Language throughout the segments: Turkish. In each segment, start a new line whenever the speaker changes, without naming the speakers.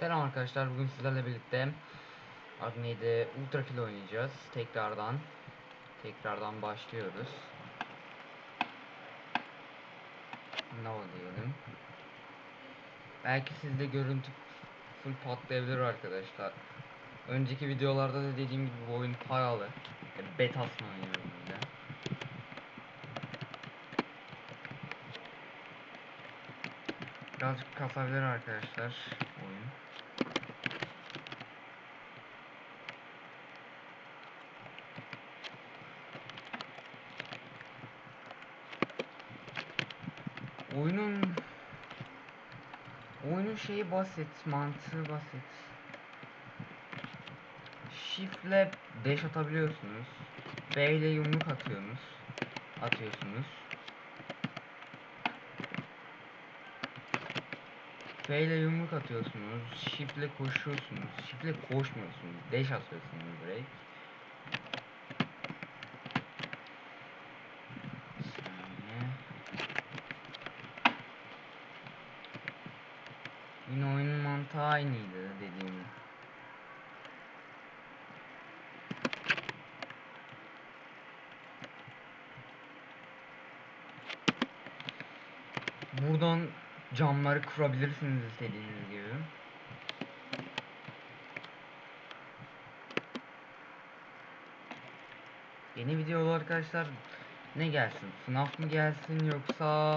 Selam arkadaşlar bugün sizlerle birlikte adı neydi? Ultra Kill oynayacağız tekrardan. Tekrardan başlıyoruz. No diyelim. Belki sizde görüntü full patlayabilir arkadaşlar. Önceki videolarda da dediğim gibi bu oyun paralı e, Betasını oynuyorum bir de. Birazcık kasabilir arkadaşlar oyun Oyunun oyunun şeyi basit, mantığı basit. Shift'le dash atabiliyorsunuz. B ile yumruk atıyorsunuz. Atıyorsunuz. F ile yumruk atıyorsunuz. Shift ile koşuyorsunuz. Shift ile koşmuyorsunuz. Dash atıyorsunuz direkt. Aynıydı dediğim. Buradan camları kurabilirsiniz istediğiniz gibi. Yeni videolar arkadaşlar ne gelsin? FNAF mı gelsin yoksa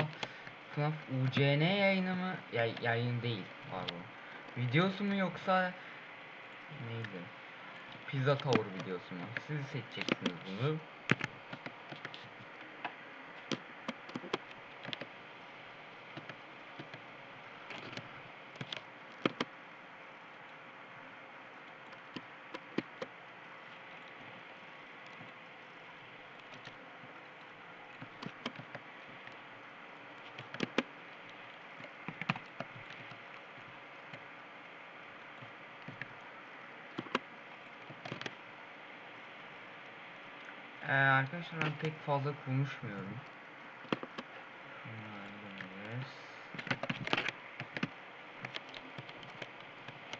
FNAF UCN yayını mı? Ya, yayın değil pardon. Videosu mu yoksa neydi? Pizza Tower videosu mu? Siz seçeceksiniz bunu. Ee, arkadaşlar ben pek fazla konuşmuyorum.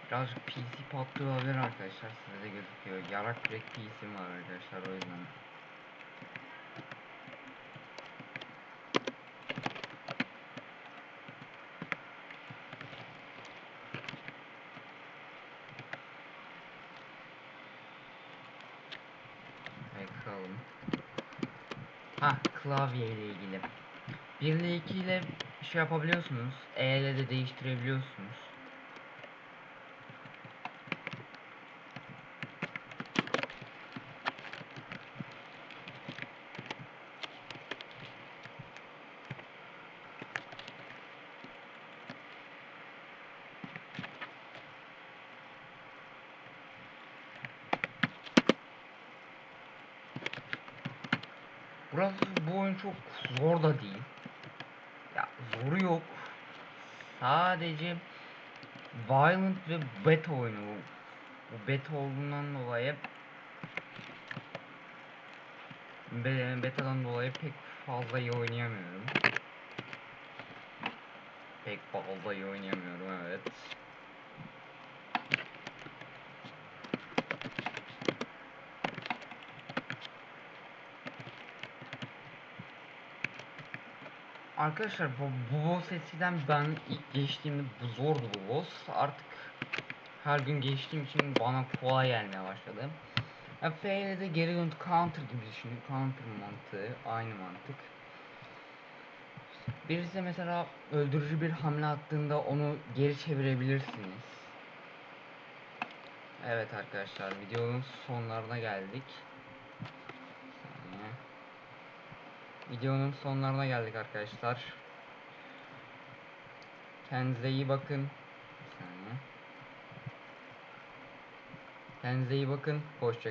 Birazcık PC patlıyor olabilir arkadaşlar size de gözüküyor. Yarak direkt PC'm var arkadaşlar o yüzden. Bakalım. Ha klavye ile ilgili. 1 ile 2 ile şey yapabiliyorsunuz. E ile de değiştirebiliyorsunuz. Burası bu oyun çok zor da değil. Ya zoru yok. Sadece violent ve beta oyunu bu. Beta olduğundan dolayı be betadan dolayı pek fazla iyi oynayamıyorum. Pek fazla iyi oynayamıyorum evet. Arkadaşlar bu, bu boss eskiden ben ilk geçtiğimde bu zordu bu boss. Artık her gün geçtiğim için bana kolay gelmeye başladı. F'de de geri dön counter gibi düşünün. Counter mantığı aynı mantık. Birisi mesela öldürücü bir hamle attığında onu geri çevirebilirsiniz. Evet arkadaşlar videonun sonlarına geldik. Bir saniye. Videonun sonlarına geldik arkadaşlar. Kendinize iyi bakın. Kendinize iyi bakın. Hoşça